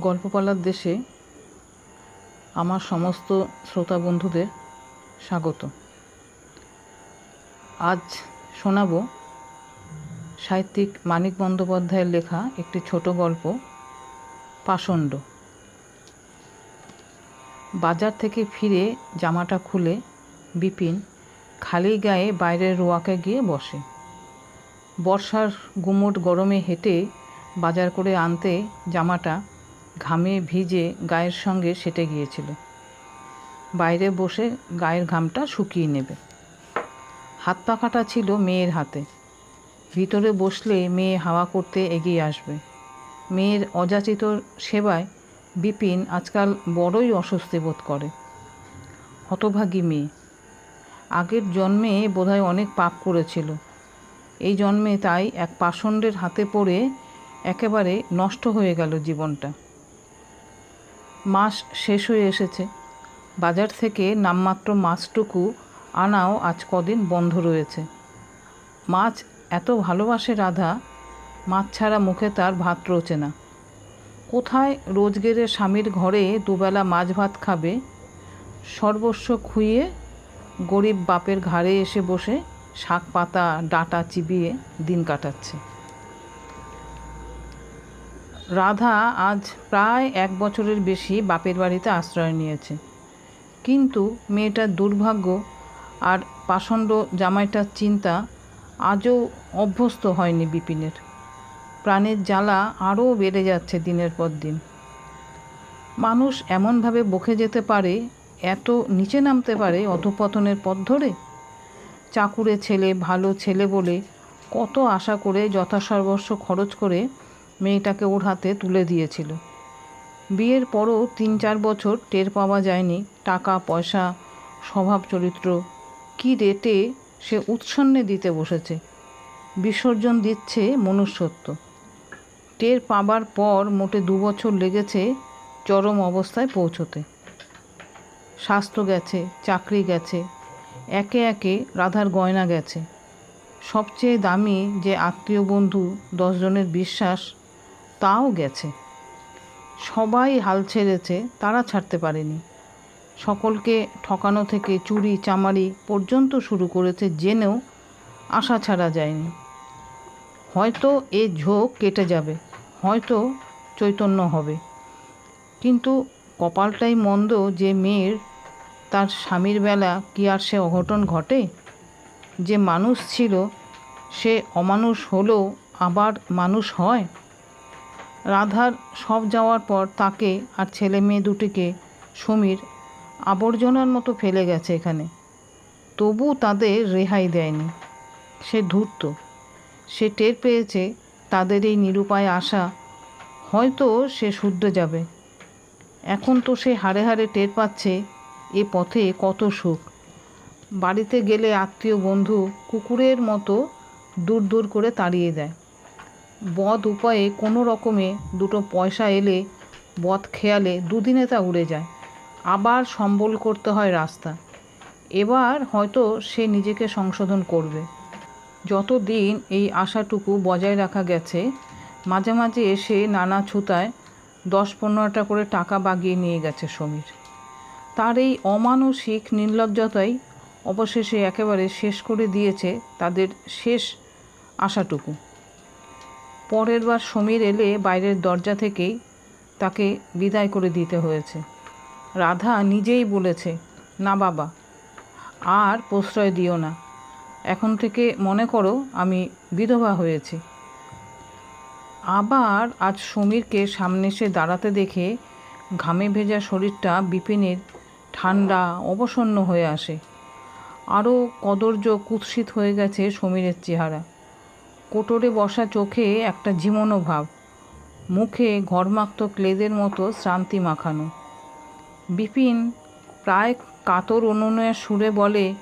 গল্পপালার দেশে আমার সমস্ত শ্রোতা বন্ধুদের স্বাগত। আজ শোনাব সাহিত্যিক মানিক বন্দ্যোপাধ্যায়ের লেখা একটি ছোট গল্প, পাষণ্ড। বাজার থেকে ফিরে জামাটা খুলে বিপিন খালি গায়ে বাইরের রোয়াকে গিয়ে বসে। বর্ষার গুমোট গরমে হেঁটে বাজার করে আনতে জামাটা ঘামে ভিজে গায়ের সঙ্গে সেটে গিয়েছিল। বাইরে বসে গায়ের ঘামটা শুকিয়ে নেবে। হাত পাখাটা ছিল মেয়ের হাতে। ভিতরে বসলে মেয়ে হাওয়া করতে এগিয়ে আসবে। মেয়ের অযাচিত সেবায় বিপিন আজকাল বড়ই অস্বস্তি বোধ করে। হতভাগী মেয়ে। আগের জন্মে বোধহয় অনেক পাপ করেছিল। এই জন্মে তাই এক পাষণ্ডের হাতে পড়ে একেবারে নষ্ট হয়ে গেল জীবনটা। মাস শেষ হয়ে এসেছে। বাজার থেকে নামমাত্র মাছটুকু আনাও আজ কদিন বন্ধ রয়েছে। মাছ এত ভালোবাসে রাধা, মাছ ছাড়া মুখে তার ভাত রোচে না। কোথায় রোজগেরে স্বামীর ঘরে দুবেলা মাছ ভাত খাবে? সর্বস্ব খুইয়ে গরিব বাপের ঘাড়ে এসে বসে শাক পাতা, ডাটা চিবিয়ে দিন কাটাচ্ছে। রাধা আজ প্রায় এক বছরের বেশি বাপের বাড়িতে আশ্রয় নিয়েছে। কিন্তু মেয়েটার দুর্ভাগ্য আর পাষণ্ড জামাইটার চিন্তা আজও অভ্যস্ত হয়নি বিপিনের। প্রাণের জ্বালা আরও বেড়ে যাচ্ছে দিনের পর দিন। মানুষ এমনভাবে বকে যেতে পারে, এত নিচে নামতে পারে অধপতনের পথ ধরে? চাকুরে ছেলে, ভালো ছেলে বলে কত আশা করে যথাসর্বস্ব খরচ করে মেয়েটাকে ওর হাতে তুলে দিয়েছিল। বিয়ের পরও তিন চার বছর টের পাওয়া যায়নি, টাকা, পয়সা, স্বভাব চরিত্র, কী রেটে সে উৎসন্নে দিতে বসেছে। বিসর্জন দিচ্ছে মনুষ্যত্ব। টের পাবার পর মোটে দু বছর লেগেছে চরম অবস্থায় পৌঁছতে। স্বাস্থ্য গেছে, চাকরি গেছে, একে একে রাধার গয়না গেছে। সবচেয়ে দামি যে আত্মীয় বন্ধু দশজনের বিশ্বাস তাও গেছে। সবাই হাল ছেড়েছে, তারা ছাড়তে পারেনি। সকলকে ঠকানো থেকে চুরি, চামারি পর্যন্ত শুরু করেছে জেনেও আশা ছাড়া যায়নি। হয়তো এ ঝোঁক কেটে যাবে, হয়তো চৈতন্য হবে। কিন্তু কপালটাই মন্দ যে মেয়ের, তার স্বামীর বেলা কি আর সে অঘটন ঘটে? যে মানুষ ছিল, সে অমানুষ হলেও আবার মানুষ হয়? রাধার সব যাওয়ার পর তাকে আর ছেলে মেয়ে দুটিকে সমীর আবর্জনার মতো ফেলে গেছে এখানে। তবু তাদের রেহাই দেয়নি। সে ধূর্ত। সে টের পেয়েছে তাদের এই নিরুপায় আশা। হয়তো সে শুদ্ধ যাবে। এখন তো সে হাড়ে হাড়ে টের পাচ্ছে এ পথে কত সুখ। বাড়িতে গেলে আত্মীয় বন্ধু কুকুরের মতো দূর দূর করে তাড়িয়ে দেয়। বদ উপায়ে কোনো রকমে দুটো পয়সা এলে বদ খেয়ালে দুদিনে তা উড়ে যায়। আবার সম্বল করতে হয় রাস্তা। এবার হয়তো সে নিজেকে সংশোধন করবে। যত দিন এই আশাটুকু বজায় রাখা গেছে, মাঝে মাঝে এসে নানা ছুতায় দশ পনেরোটা করে টাকা বাগিয়ে নিয়ে গেছে সমীর। তার এই অমানসিক নির্লজ্জতাই অবশেষে একেবারে শেষ করে দিয়েছে তাদের শেষ আশাটুকু। পরের বার সমীর এলে বাইরের দরজা থেকেই তাকে বিদায় করে দিতে হয়েছে। রাধা নিজেই বলেছে, না বাবা, আর প্রশ্রয় দিও না। এখন থেকে মনে করো আমি বিধবা হয়েছি। আবার আজ সমীরকে সামনে এসে দাঁড়াতে দেখে ঘামে ভেজা শরীরটা বিপিনের ঠান্ডা, অবসন্ন হয়ে আসে। আরও কদর্য কুৎসিত হয়ে গেছে সমীরের চেহারা। কোটরে বসা চোখে একটা ঝিমনো ভাব। মুখে ঘরমাক্ত ক্লেদের মতো শ্রান্তি মাখানো। বিপিন প্রায় কাতর অনুনয়ের সুরে বলে,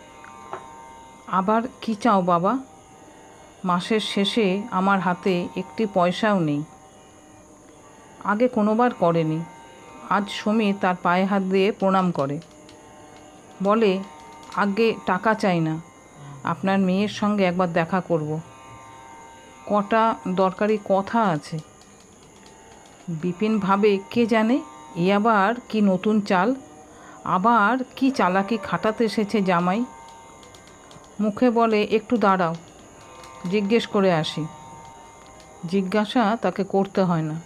আবার কি চাও বাবা? মাসের শেষে আমার হাতে একটি পয়সাও নেই। আগে কোনোবার করেনি। আজ সমীর তার পায়ে হাত দিয়ে প্রণাম করে। বলে, আগে টাকা চাই না। আপনার মেয়ের সঙ্গে একবার দেখা করব। কটা দরকারি কথা আছে। বিপিন ভাবে কে জানে এ আবার কি নতুন চাল? আবার কি চালাকি খাটাতে এসেছে জামাই? মুখে বলে, একটু দাঁড়াও, জিজ্ঞেস করে আসি। জিজ্ঞাসা তাকে করতে হয় না।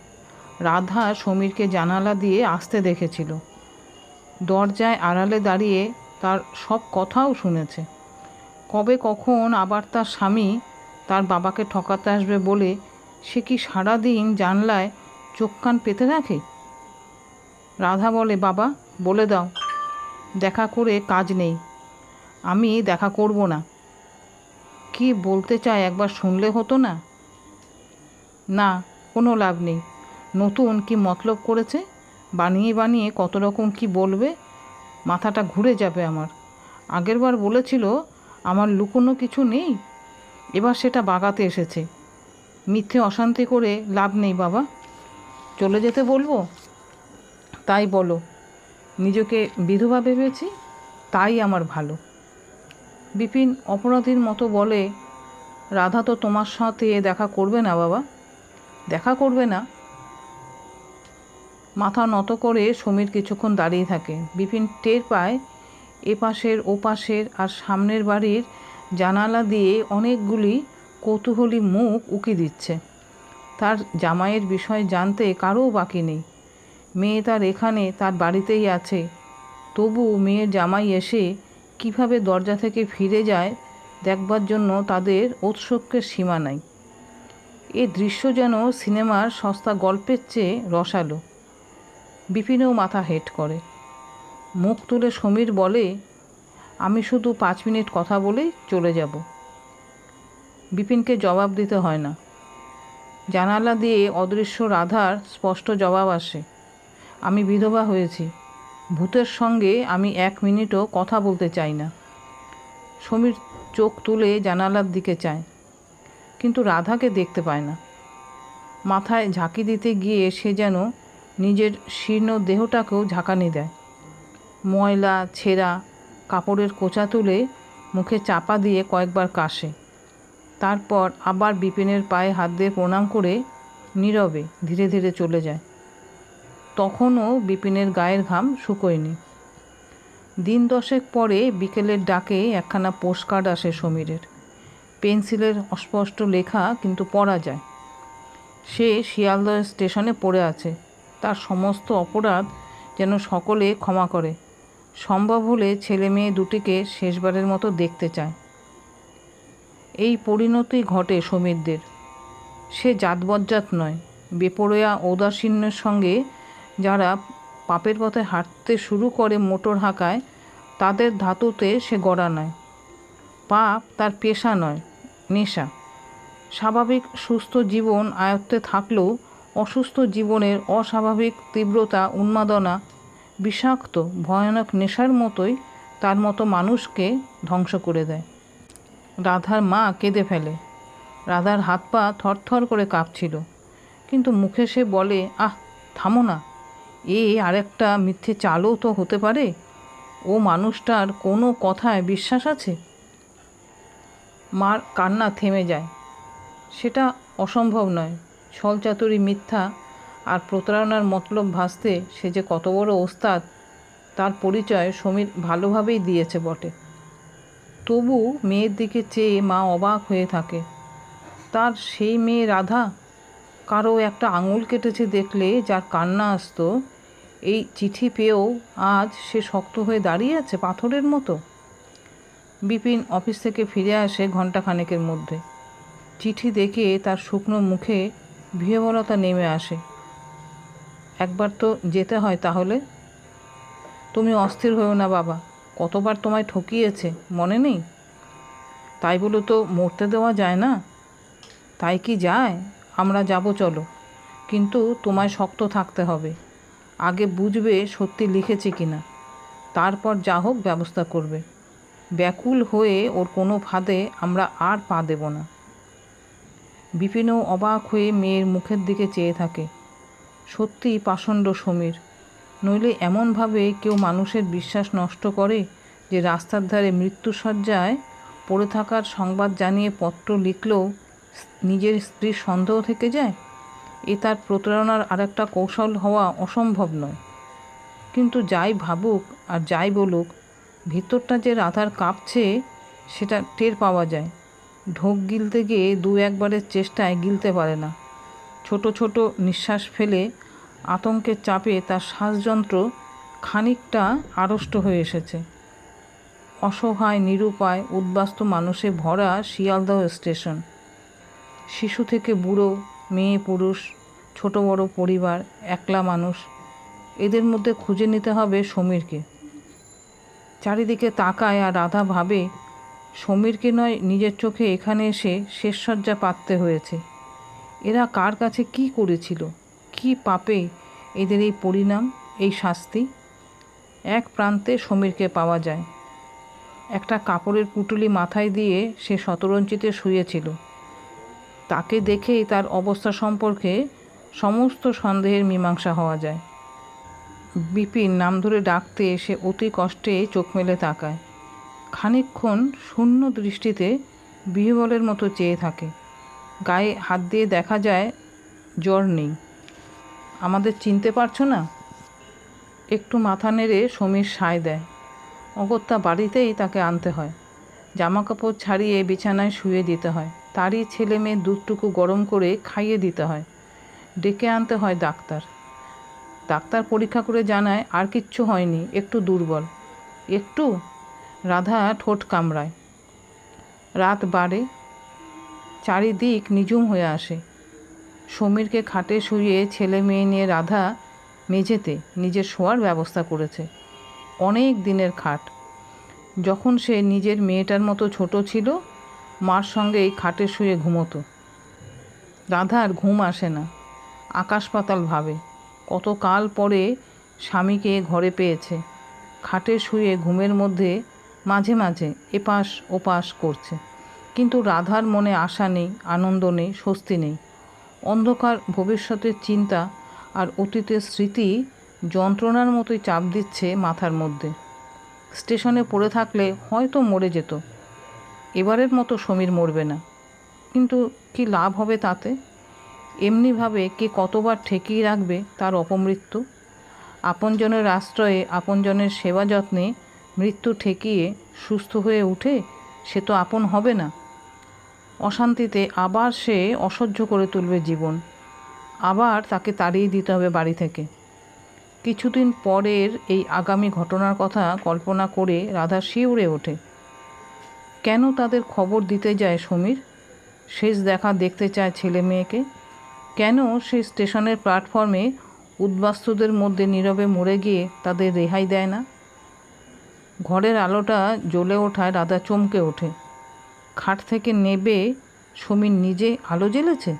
রাধা সমীরকে জানালা দিয়ে আসতে দেখেছিল। দরজায় আড়ালে দাঁড়িয়ে তার সব কথাও শুনেছে। কবে কখন আবার তার স্বামী তার বাবাকে ঠকাতে আসবে বলে সে কি সারাদিন জানলায় চোখ কান পেতে রাখে? রাধা বলে, বাবা, বলে দাও। দেখা করে কাজ নেই। আমি দেখা করব না। কি বলতে চায় একবার শুনলে হতো না? না, কোনো লাভ নেই। নতুন কি মতলব করেছে? বানিয়ে বানিয়ে কত রকম কি বলবে? মাথাটা ঘুরে যাবে আমার। আগেরবার বলেছিল, আমার লুকোনো কিছু নেই? এবার সেটা বাগাতে এসেছে। মিথ্যে অশান্তি করে লাভ নেই বাবা। চলে যেতে বলব? তাই বলো। নিজেকে বিধবা ভেবেছি, তাই আমার ভালো। বিপিন অপরাধীর মতো বলে, রাধা তো তোমার সাথে দেখা করবে না বাবা। দেখা করবে না। মাথা নত করে সমীর কিছুক্ষণ দাঁড়িয়ে থাকে। বিপিন টের পায়, এপাশের ওপাশের আর সামনের বাড়ির জানালা দিয়ে অনেকগুলি কৌতূহলী মুখ উকি দিচ্ছে। তার জামাইয়ের বিষয়ে জানতে কারও বাকি নেই। মেয়ে তার এখানে, তার বাড়িতেই আছে। তবু মেয়ের জামাই এসে কীভাবে দরজা থেকে ফিরে যায়, দেখবার জন্য তাদের ঔৎসুক্যের সীমা নাই। এ দৃশ্য যেন সিনেমার সস্তা গল্পের চেয়ে রসালো। বিপিনেও মাথা হেট করে। মুখ তুলে সমীর বলে আমি শুধু পাঁচ মিনিট কথা বলেই চলে যাব। বিপিনকে জবাব দিতে হয় না। জানালা দিয়ে অদৃশ্য রাধার স্পষ্ট জবাব আসে। আমি বিধবা হয়েছি। ভূতের সঙ্গে আমি এক মিনিটও কথা বলতে চাই না। সমীর চোখ তুলে জানালার দিকে চায়। কিন্তু রাধাকে দেখতে পায় না। মাথায় ঝাঁকি দিতে গিয়ে সে যেন নিজের শীর্ণ দেহটাকেও ঝাঁকানি দেয়। ময়লা, ছেঁড়া কাপড়ের কোচা তুলে মুখে চাপা দিয়ে কয়েকবার কাশে। তারপর আবার বিপিনের পায়ে হাত দিয়ে প্রণাম করে নীরবে ধীরে ধীরে চলে যায়। তখনও বিপিনের গায়ের ঘাম শুকোয়নি। দিন দশেক পরে বিকেলের ডাকে একখানা পোস্টকার্ড আসে সমীরের। পেন্সিলের অস্পষ্ট লেখা কিন্তু পড়া যায়। সে শিয়ালদহ স্টেশনে পড়ে আছে। তার সমস্ত অপরাধ যেন সকলে ক্ষমা করে। সম্ভব হলে ছেলে মেয়ে দুটিকে শেষবারের মতো দেখতে চায়। এই পরিণতি ঘটে সমীরদের। সে জাতবজ্জাত নয়, বেপরোয়া, ঔদাসীন্যের সঙ্গে যারা পাপের পথে হাঁটতে শুরু করে মোটর হাঁকায়, তাদের ধাতুতে সে গড়া নয়। পাপ তার পেশা নয়, নেশা। স্বাভাবিক সুস্থ জীবন আয়ত্তে থাকলেও অসুস্থ জীবনের অস্বাভাবিক তীব্রতা, উন্মাদনা বিষাক্ত, ভয়ানক নেশার মতোই তার মতো মানুষকে ধ্বংস করে দেয়। রাধার মা কেঁদে ফেলে। রাধার হাত পা থরথর করে কাঁপছিল। কিন্তু মুখে সে বলে, আহ, থামো না। এ আরেকটা মিথ্যে চালও তো হতে পারে। ও মানুষটার কোনো কথায় বিশ্বাস আছে? মার কান্না থেমে যায়। সেটা অসম্ভব নয়। ছলচাতুরি মিথ্যা আর প্রতারণার মতলব ভাসতে সে যে কত বড় ওস্তাদ, তার পরিচয় সমীর ভালোভাবেই দিয়েছে বটে। তবু মেয়ের দিকে চেয়ে মা অবাক হয়ে থাকে। তার সেই মেয়ে রাধা? কারও একটা আঙুল কেটেছে দেখলে যার কান্না আসতো, এই চিঠি পেয়েও আজ সে শক্ত হয়ে দাঁড়িয়ে আছে পাথরের মতো? বিপিন অফিস থেকে ফিরে আসে ঘণ্টাখানেকের মধ্যে। চিঠি দেখে তার শুকনো মুখে বিহবলতা নেমে আসে। একবার তো যেতে হয় তাহলে। তুমি অস্থির হয়েও না বাবা, কতবার তোমায় ঠকিয়েছে, মনে নেই? তাই বলে তো মরতে দেওয়া যায় না? তাই কি যায়? আমরা যাব, চলো। কিন্তু তোমায় শক্ত থাকতে হবে। আগে বুঝবে সত্যি লিখেছে কি না তারপর যা হোক ব্যবস্থা করবে। ব্যাকুল হয়ে ওর কোনো ফাঁদে আমরা আর পা দেব না। বিপিনও অবাক হয়ে মেয়ের মুখের দিকে চেয়ে থাকে। সত্যিই পাষণ্ড সমীর। নইলে এমনভাবে কেউ মানুষের বিশ্বাস নষ্ট করে যে রাস্তার ধারে মৃত্যুসজ্জায় পড়ে থাকার সংবাদ জানিয়ে পত্র লিখলেও নিজের স্ত্রীর সন্দেহ থেকে যায়? এ তার প্রতারণার আরেকটা কৌশল হওয়া অসম্ভব নয়। কিন্তু যাই ভাবুক আর যাই বলুক, ভিতরটা যে রাধার কাঁপছে সেটা টের পাওয়া যায়। ঢোক গিলতে গিয়ে দু একবারের চেষ্টায় গিলতে পারে না। ছোট ছোট নিঃশ্বাস ফেলে আতঙ্কের চাপে তার শ্বাসযন্ত্র খানিকটা আড়ষ্ট হয়ে এসেছে। অসহায়, নিরুপায়, উদ্বাস্ত মানুষে ভরা শিয়ালদহ স্টেশন। শিশু থেকে বুড়ো, মেয়ে, পুরুষ, ছোট বড় পরিবার, একলা মানুষ, এদের মধ্যে খুঁজে নিতে হবে সমীরকে। চারিদিকে তাকায় আর রাধা ভাবে সমীরকে নয়, নিজের চোখে এখানে এসে শেষসজ্জা পাততে হয়েছে। এরা কার কাছে কি করেছিল? কি পাপে এদের এই পরিণাম, এই শাস্তি? এক প্রান্তে সমীরকে পাওয়া যায়। একটা কাপড়ের পুটুলি মাথায় দিয়ে সে শতরঞ্চিতে শুয়েছিল। তাকে দেখেই তার অবস্থা সম্পর্কে সমস্ত সন্দেহের মীমাংসা হওয়া যায়। বিপিন নাম ধরে ডাকতে সে অতি কষ্টে চোখ মেলে তাকায়। খানিকক্ষণ শূন্য দৃষ্টিতে বিহবলের মতো চেয়ে থাকে। গায়ে হাত দিয়ে দেখা যায়, জ্বর নেই। আমাদের চিনতে পারছ না? একটু মাথা নেড়ে সমীর সায় দেয়। অগত্যা বাড়িতেই তাকে আনতে হয়। জামা কাপড় ছাড়িয়ে বিছানায় শুয়ে দিতে হয়। তারই ছেলে মেয়ে দুধটুকু গরম করে খাইয়ে দিতে হয়। ডেকে আনতে হয় ডাক্তার। ডাক্তার পরীক্ষা করে জানায়, আর কিচ্ছু হয়নি, একটু দুর্বল। একটু? রাধা ঠোঁট কামড়ায়। রাত বাড়ে। চারিদিক নিঝুম হয়ে আসে। সমীরকে খাটে শুয়ে ছেলে মেয়ে নিয়ে রাধা মেঝেতে নিজের শোয়ার ব্যবস্থা করেছে। অনেক দিনের খাট। যখন সে নিজের মেয়েটার মতো ছোট ছিল, মার সঙ্গে এই খাটে শুয়ে ঘুমোতো। রাধার ঘুম আসে না। আকাশ পাতাল ভাবে। কত কাল পরে স্বামীকে ঘরে পেয়েছে। খাটে শুয়ে ঘুমের মধ্যে মাঝে মাঝে এপাশ ওপাশ করছে। কিন্তু রাধার মনে আশা নেই, আনন্দ নেই, স্বস্তি নেই। অন্ধকার, ভবিষ্যতের চিন্তা আর অতীতের স্মৃতি যন্ত্রণার মতোই চাপ দিচ্ছে মাথার মধ্যে। স্টেশনে পড়ে থাকলে হয়তো মরে যেত। এবারের মতো সমীর মরবে না। কিন্তু কি লাভ হবে তাতে? এমনিভাবে কে কতবার ঠেকিয়ে রাখবে তার অপমৃত্যু? আপনজনের আশ্রয়ে, আপনজনের সেবা যত্নে মৃত্যু ঠেকিয়ে সুস্থ হয়ে উঠে সে তো আপন হবে না। অশান্তিতে আবার সে অসহ্য করে তুলবে জীবন। আবার তাকে তাড়িয়ে দিতে হবে বাড়ি থেকে। কিছুদিন পরের এই আগামী ঘটনার কথা কল্পনা করে রাধা শিউরে ওঠে। কেন তাদের খবর দিতে যায় সমীর? শেষ দেখা দেখতে চায় ছেলে মেয়েকে। কেন সে স্টেশনের প্ল্যাটফর্মে উদ্বাস্তুদের মধ্যে নীরবে মরে গিয়ে তাদের রেহাই দেয় না? ঘরের আলোটা জ্বলে ওঠায় রাধা চমকে ওঠে। খাট থেকে নেবে সমীর নিজে আলো জ্বেলেছে?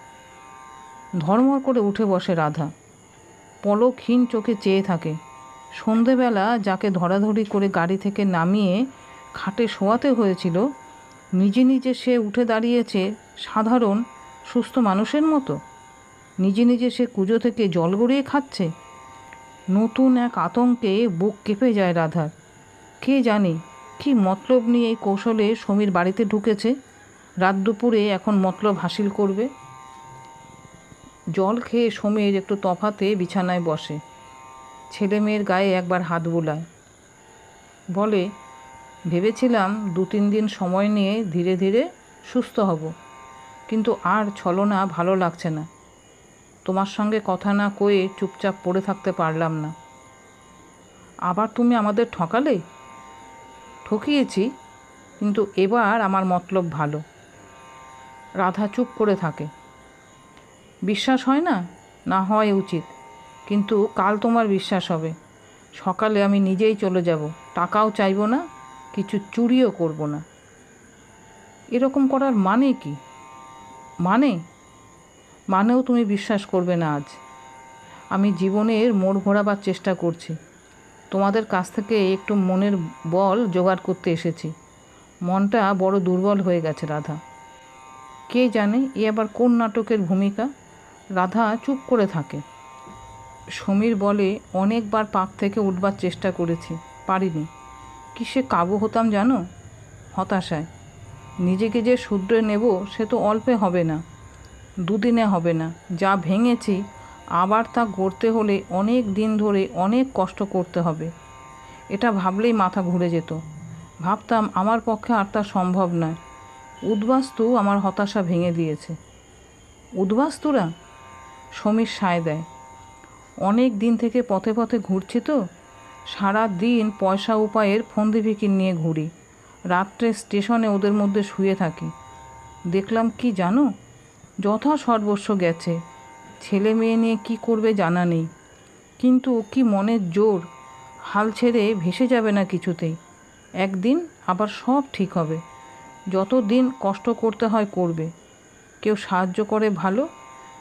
ধর্মর করে উঠে বসে রাধা। পলকহীন চোখে চেয়ে থাকে। সন্ধেবেলা যাকে ধরাধরি করে গাড়ি থেকে নামিয়ে খাটে শোয়াতে হয়েছিল, নিজে নিজে সে উঠে দাঁড়িয়েছে সাধারণ, সুস্থ মানুষের মতো। নিজে নিজে সে কুজো থেকে জল গড়িয়ে খাচ্ছে। নতুন এক আতঙ্কে বুক কেঁপে যায় রাধার। কে জানে কি মতলব নিয়ে এই কৌশলে সমীর বাড়িতে ঢুকেছে? রাত দুপুরে এখন মতলব হাসিল করবে? জল খেয়ে সমীর একটু তফাতে বিছানায় বসে। ছেলে মেয়ের গায়ে একবার হাত বোলায়। বলে, ভেবেছিলাম দু তিন দিন সময় নিয়ে ধীরে ধীরে সুস্থ হব, কিন্তু আর ছলনা ভালো লাগছে না। তোমার সঙ্গে কথা না কয়ে চুপচাপ পড়ে থাকতে পারলাম না। আবার তুমি আমাদের ঠকালে? ঠকিয়েছি, কিন্তু এবার আমার মতলব ভালো। রাধা চুপ করে থাকে। বিশ্বাস হয় না? না হয় উচিত। কিন্তু কাল তোমার বিশ্বাস হবে। সকালে আমি নিজেই চলে যাব। টাকাও চাইব না, কিছু চুরিও করব না। এরকম করার মানে কি? মানে? মানেও তুমি বিশ্বাস করবে না আজ। আমি জীবনের মোড় ঘোরাবার চেষ্টা করছি। তোমাদের কাছ থেকে একটু মনের বল জোগাড় করতে এসেছি। মনটা বড় দুর্বল হয়ে গেছে রাধা। কে জানে এ আবার কোন নাটকের ভূমিকা? রাধা চুপ করে থাকে। সমীর বলে, অনেকবার পাক থেকে উঠবার চেষ্টা করেছি, পারিনি। কিসে কাবু হতাম জানো? হতাশায়। নিজেকে যে শুধরে নেব সে তো অল্পে হবে না, দুদিনে হবে না। যা ভেঙেছি আবার তা গড়তে হলে অনেক দিন ধরে অনেক কষ্ট করতে হবে। এটা ভাবলেই মাথা ঘুরে যেত। ভাবতাম, আমার পক্ষে আর তা সম্ভব নয়। উদ্বাস্তু আমার হতাশা ভেঙে দিয়েছে। উদ্বাস্তুরা? সমীর সায় দেয়। অনেক দিন থেকে পথে পথে ঘুরছি তো। সারা দিন পয়সা উপায়ের ফন্দি ফিকির নিয়ে ঘুরি। রাত্রে স্টেশনে ওদের মধ্যে শুয়ে থাকি। দেখলাম, কি জানো? যথা সর্বস্ব গেছে। ছেলে মেয়ে নিয়ে কি করবে জানা নেই। কিন্তু কি মনের জোর? হাল ছেড়ে ভেসে যাবে না কিছুতেই। একদিন আবার সব ঠিক হবে। যত দিন কষ্ট করতে হয় করবে। কেউ সাহায্য করে ভালো,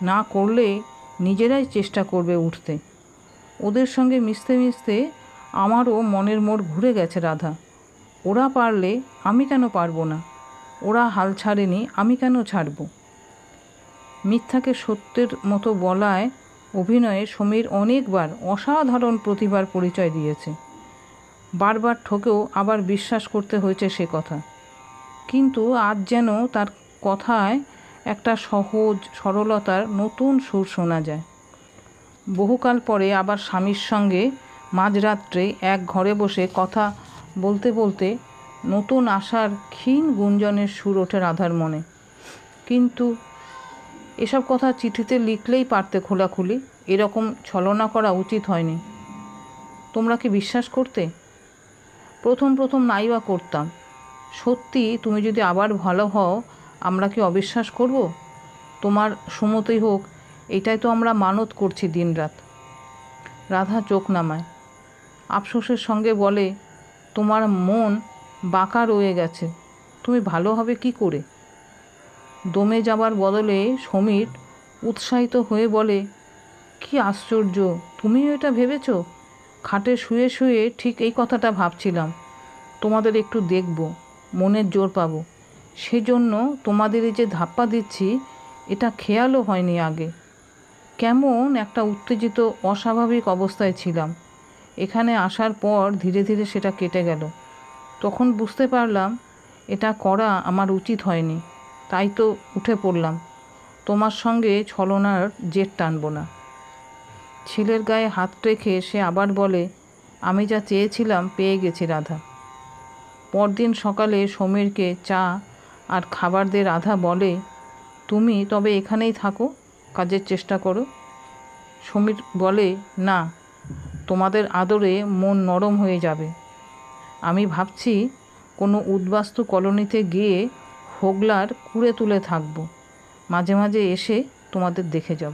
না করলে নিজেরাই চেষ্টা করবে উঠতে। ওদের সঙ্গে মিশতে মিশতে আমারও মনের মোড় ঘুরে গেছে রাধা। ওরা পারলে আমি কেন পারব না? ওরা হাল ছাড়েনি, আমি কেন ছাড়বো? মিথ্যাকে সত্যের মতো বলায় অভিনয়ে সমীর অনেকবার অসাধারণ প্রতিভার পরিচয় দিয়েছে। বারবার ঠকেও আবার বিশ্বাস করতে হয়েছে সে কথা। কিন্তু আজ যেন তার কথায় একটা সহজ সরলতার নতুন সুর শোনা যায়। বহুকাল পরে আবার স্বামীর সঙ্গে মাঝরাত্রে এক ঘরে বসে কথা বলতে বলতে নতুন আশার ক্ষীণ গুঞ্জনের সুর ওঠে রাধার মনে। কিন্তু এসব কথা চিঠিতে লিখলেই পারতে খোলাখুলি। এরকম ছলনা করা উচিত হয়নি। তোমরা কি বিশ্বাস করতে? প্রথম প্রথম নাইবা করতাম। সত্যি, তুমি যদি আবার ভালো হও, আমরা কি অবিশ্বাস করব? তোমার সুমতই হোক, এটাই তো আমরা মানত করছি দিনরাত। রাধা চোখ নামায়। আফসোসের সঙ্গে বলে, তোমার মন বাঁকা রয়ে গেছে। তুমি ভালো হবে কি করে? দমে যাবার বদলে সমীর উৎসাহিত হয়ে বলে, কি আশ্চর্য, তুমিও এটা ভেবেছ? খাটে শুয়ে শুয়ে ঠিক এই কথাটা ভাবছিলাম। তোমাদের একটু দেখব, মনের জোর পাবো। সেজন্য তোমাদের এই যে ধাপ্পা দিচ্ছি, এটা খেয়ালও হয়নি আগে। কেমন একটা উত্তেজিত, অস্বাভাবিক অবস্থায় ছিলাম। এখানে আসার পর ধীরে ধীরে সেটা কেটে গেল। তখন বুঝতে পারলাম, এটা করা আমার উচিত হয়নি। তাই তো উঠে পড়লাম। তোমার সঙ্গে ছলনার জেট টানব না। ছেলের গায়ে হাত রেখে সে আবার বলে, আমি যা চেয়েছিলাম পেয়ে গেছি রাধা। পরদিন সকালে সমীরকে চা আর খাবার দিয়ে রাধা বলে, তুমি তবে এখানেই থাকো, কাজের চেষ্টা করো। সমীর বলে, না, তোমাদের আদরে মন নরম হয়ে যাবে। আমি ভাবছি কোনো উদ্বাস্তু কলোনিতে গিয়ে হোগলার কুড়ে তুলে থাকব। মাঝে মাঝে এসে তোমাদের দেখে যাব।